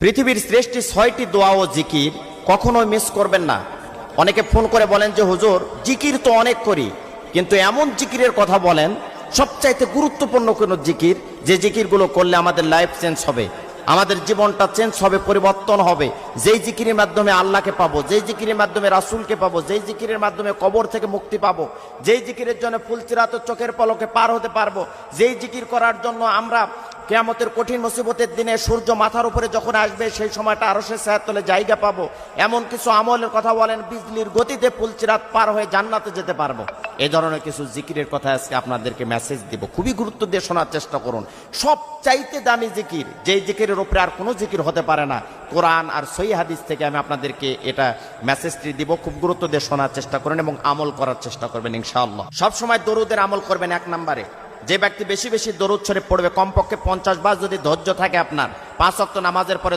পৃথিবীর শ্রেষ্ঠ ছয়টি দোয়া ও জিকির কখনোই মিস করবেন না। অনেকে ফোন করে বলেন যে, হুজুর, জিকির তো অনেক করি, কিন্তু এমন জিকিরের কথা বলেন, সবচাইতে গুরুত্বপূর্ণ কোনো জিকির, যে জিকিরগুলো করলে আমাদের লাইফ চেঞ্জ হবে, আমাদের জীবনটা চেঞ্জ হবে, পরিবর্তন হবে। যেই জিকিরের মাধ্যমে আল্লাহকে পাবো, যেই জিকিরের মাধ্যমে রাসূলকে পাবো, যেই জিকিরের মাধ্যমে কবর থেকে মুক্তি পাবো, যেই জিকিরের জন্য ফুলচিরাত চোখের পলকে পার হতে পারব, যেই জিকির করার জন্য আমরা কেয়ামতের কঠিন মুসিবতের দিনে সূর্য মাথার উপরে যখন আসবে, সেই সময়টা আরও সে তলে জায়গা পাবো। এমন কিছু আমলের কথা বলেন, বিজলির গতিতে পুলচিরাত পার হয়ে জান্নাতে যেতে পারব। এ ধরনের কিছু জিকিরের কথা আজকে আপনাদেরকে মেসেজ দিব। খুবই গুরুত্ব দিয়ে শোনার চেষ্টা করুন। সব চাইতে দামি জিকির, যেই জিকিরের উপরে আর কোনো জিকির হতে পারে না, কোরআন আর সই হাদিস থেকে আমি আপনাদেরকে এটা মেসেজটি দিব। খুব গুরুত্ব দিয়ে শোনার চেষ্টা করুন এবং আমল করার চেষ্টা করবেন, ইনশাআল্লাহ। সবসময় দরুদের আমল করবেন এক নম্বরে। যে ব্যক্তি বেশি বেশি দরুদ শরীফ পড়বে, কমপক্ষে পঞ্চাশ বার যদি ধৈর্য থাকে আপনার, পাঁচ অক্ত নামাজের পরে